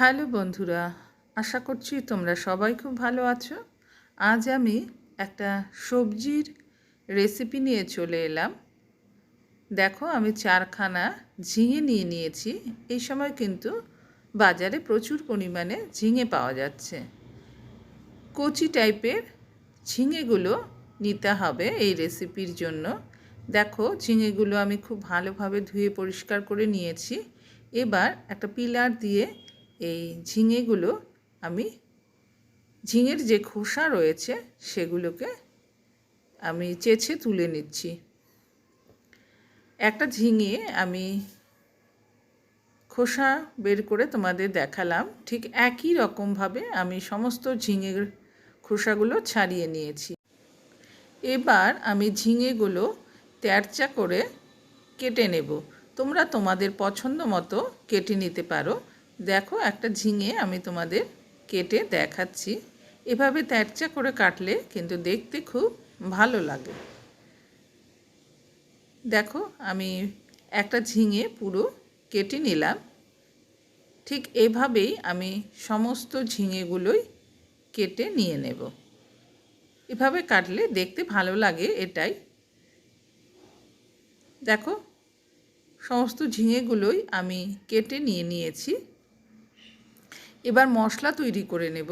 Hello বন্ধুরা, আশা করছি তোমরা সবাই খুব ভালো আছো। আজ আমি একটা সবজির রেসিপি নিয়ে চলে এলাম। দেখো, আমি চারখানা ঝিঙে নিয়ে নিয়েছি। এই সময় কিন্তু বাজারে প্রচুর পরিমাণে ঝিঙে পাওয়া যাচ্ছে। কচি টাইপের ঝিঙেগুলো নিতে হবে এই রেসিপির জন্য। দেখো, ঝিঙেগুলো আমি খুব ভালোভাবে ধুয়ে পরিষ্কার করে নিয়েছি। এবার একটা পিলার দিয়ে এই ঝিঙেগুলো আমি, ঝিঙের যে খোসা রয়েছে সেগুলোকে আমি চেছে তুলে নিচ্ছি। একটা ঝিঙে আমি খোসা বের করে তোমাদের দেখালাম। ঠিক একই রকমভাবে আমি সমস্ত ঝিঙের খোসাগুলো ছাড়িয়ে নিয়েছি। এবার আমি ঝিঙেগুলো তেরচা করে কেটে নেব। তোমরা তোমাদের পছন্দ মতো কেটে নিতে পারো। দেখো একটা ঝিঙে আমি তোমাদের কেটে দেখাচ্ছি। এভাবে তেরচা করে কাটলে কিন্তু দেখতে খুব ভালো লাগে। দেখো আমি একটা ঝিঙে পুরো কেটে নিলাম। ঠিক এভাবেই আমি সমস্ত ঝিঙেগুলোই কেটে নিয়ে নেব। এভাবে কাটলে দেখতে ভালো লাগে এটাই। দেখো, সমস্ত ঝিঙেগুলোই আমি কেটে নিয়ে নিয়েছি। এবার মশলা তৈরি করে নেব।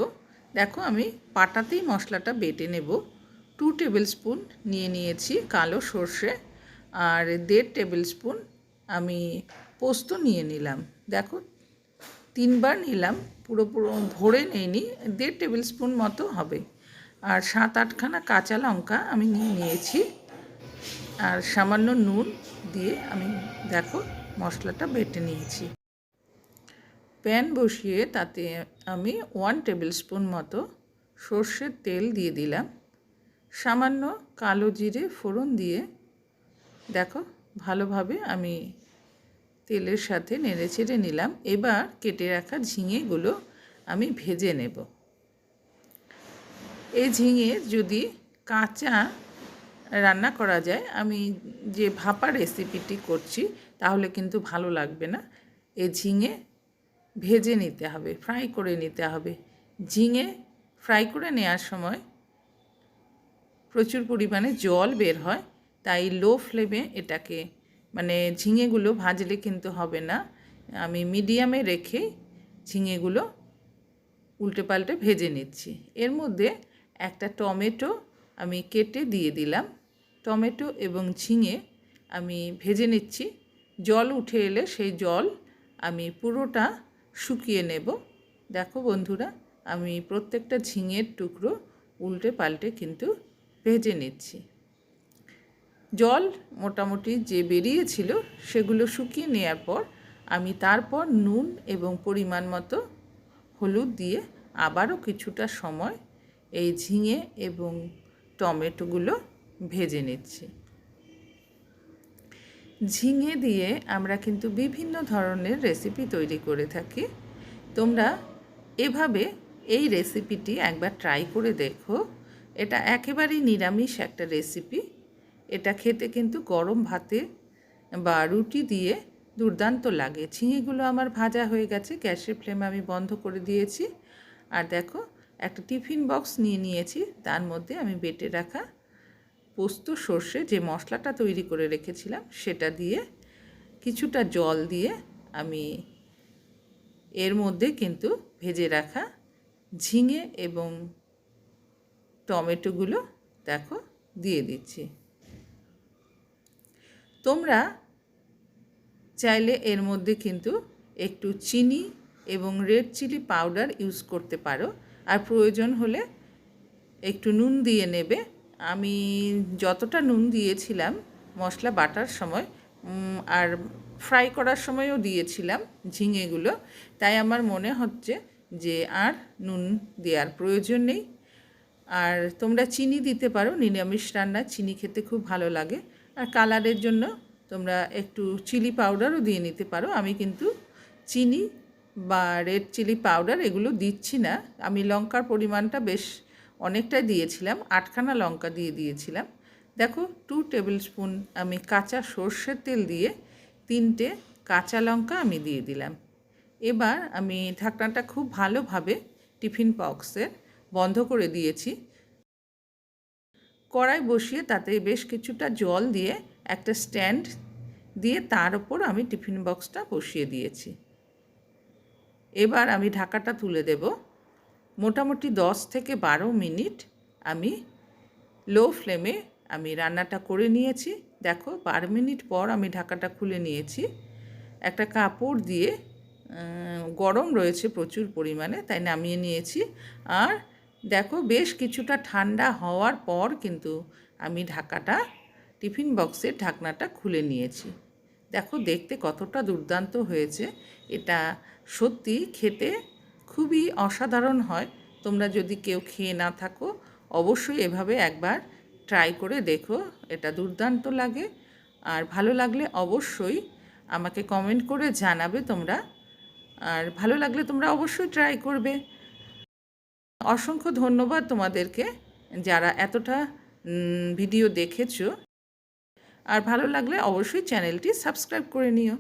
দেখো আমি পাটাতেই মশলাটা বেটে নেব। টু টেবিল স্পুন নিয়ে নিয়েছি কালো সর্ষে আর দেড় টেবিল স্পুন আমি পোস্ত নিয়ে নিলাম। দেখো তিনবার নিলাম পুরো পুরো ভরে নিইনি, দেড় টেবিল স্পুন মতো হবে। আর সাত আটখানা কাঁচা লঙ্কা আমি নিয়ে নিয়েছি। আর সামান্য নুন দিয়ে আমি দেখো মশলাটা বেটে নিয়েছি। প্যান বসিয়ে তাতে আমি ওয়ান টেবিল স্পুন মতো সর্ষের তেল দিয়ে দিলাম। সামান্য কালো জিরে ফোড়ন দিয়ে দেখো, ভালোভাবে আমি তেলের সাথে নেড়ে চেড়ে নিলাম। এবার কেটে রাখা ঝিঙেগুলো আমি ভেজে নেব। এই ঝিঙে যদি কাঁচা রান্না করা যায়, আমি যে ভাপা রেসিপিটি করছি, তাহলে কিন্তু ভালো লাগবে না। এই ঝিঙে ভেজে নিতে হবে ফ্রাই করে নিতে হবে। ঝিঙে ফ্রাই করে নেওয়ার সময় প্রচুর পরিমাণে জল বের হয়, তাই লো ফ্লেমে এটাকে মানে ঝিঙেগুলো ভাজলে কিন্তু হবে না। আমি মিডিয়ামে রেখে ঝিঙেগুলো উল্টে পাল্টে ভেজে নিচ্ছি। এর মধ্যে একটা টমেটো আমি কেটে দিয়ে দিলাম। টমেটো এবং ঝিঙে আমি ভেজে নিচ্ছি। জল উঠে এলে সেই জল আমি পুরোটা শুকিয়ে নেব। দেখো বন্ধুরা, আমি প্রত্যেকটা ঝিঙের টুকরো উল্টে পাল্টে কিন্তু ভেজে নিচ্ছি। জল মোটামুটি যে বেরিয়েছিল সেগুলো শুকিয়ে নেওয়ার পর আমি তারপর নুন এবং পরিমাণ মতো হলুদ দিয়ে আবারও কিছুটা সময় এই ঝিঙে এবং টমেটোগুলো ভেজে নিচ্ছি। ঝিঙে দিয়ে আমরা কিন্তু বিভিন্ন ধরনের রেসিপি তৈরি করে থাকি। তোমরা এভাবে এই রেসিপিটি একবার ট্রাই করে দেখো। এটা একেবারেই নিরামিষ একটা রেসিপি এটা খেতে কিন্তু গরম ভাতে বা রুটি দিয়ে দুর্দান্ত লাগে। ঝিঙেগুলো আমার ভাজা হয়ে গেছে, গ্যাসের ফ্লেম আমি বন্ধ করে দিয়েছি। আর দেখো, একটা টিফিন বক্স নিয়ে নিয়েছি। তার মধ্যে আমি বেটে রাখা পোস্ত সর্ষে যে মশলাটা তৈরি করে রেখেছিলাম, সেটা দিয়ে কিছুটা জল দিয়ে আমি এর মধ্যে কিন্তু ভেজে রাখা ঝিঙে এবং টমেটোগুলো দেখো দিয়ে দিচ্ছি। তোমরা চাইলে এর মধ্যে কিন্তু একটু চিনি এবং রেড চিলি পাউডার ইউজ করতে পারো। আর প্রয়োজন হলে একটু নুন দিয়ে নেবে আমি যতটা নুন দিয়েছিলাম, মশলা বাটার সময় আর ফ্রাই করার সময়ও দিয়েছিলাম ঝিঙেগুলো, তাই আমার মনে হচ্ছে যে আর নুন দেওয়ার প্রয়োজন নেই। আর তোমরা চিনি দিতে পারো, নিরামিষ রান্না, চিনি খেতে খুব ভালো লাগে। আর কালারের জন্য তোমরা একটু চিলি পাউডারও দিয়ে নিতে পারো। আমি কিন্তু চিনি বা রেড চিলি পাউডার এগুলো দিচ্ছি না। আমি লঙ্কার পরিমাণটা বেশ অনেকটাই দিয়েছিলাম, আটখানা লঙ্কা দিয়ে দিয়েছিলাম। দেখো টু টেবিল স্পুন আমি কাঁচা সর্ষের তেল দিয়ে তিনটে কাঁচা লঙ্কা আমি দিয়ে দিলাম। এবার আমি ঢাকনাটা খুব ভালোভাবে টিফিন বক্সের বন্ধ করে দিয়েছি। কড়াই বসিয়ে তাতে বেশ কিছুটা জল দিয়ে একটা স্ট্যান্ড দিয়ে তার ওপর আমি টিফিন বক্সটা বসিয়ে দিয়েছি। এবার আমি ঢাকাটা তুলে দেব। মোটামুটি দশ থেকে বারো মিনিট আমি লো ফ্লেমে আমি রান্নাটা করে নিয়েছি। দেখো, বারো মিনিট পর আমি ঢাকাটা খুলে নিয়েছি। একটা কাপড় দিয়ে গরম রয়েছে প্রচুর পরিমাণে, তাই নামিয়ে নিয়েছি। আর দেখো, বেশ কিছুটা ঠান্ডা হওয়ার পর কিন্তু আমি ঢাকাটা, টিফিন বক্সের ঢাকনাটা খুলে নিয়েছি। দেখো, দেখতে কতটা দুর্দান্ত হয়েছে। এটা সত্যি খেতে খুবই অসাধারণ হয়। তোমরা যদি কেউ খেয়ে না থাকো, অবশ্যই এভাবে একবার ট্রাই করে দেখো, এটা দুর্দান্ত লাগে। আর ভালো লাগলে অবশ্যই আমাকে কমেন্ট করে জানাবে তোমরা। আর ভালো লাগলে তোমরা অবশ্যই ট্রাই করবে। অসংখ্য ধন্যবাদ তোমাদেরকে যারা এতটা ভিডিও দেখেছ। আর ভালো লাগলে অবশ্যই চ্যানেলটি সাবস্ক্রাইব করে নিও।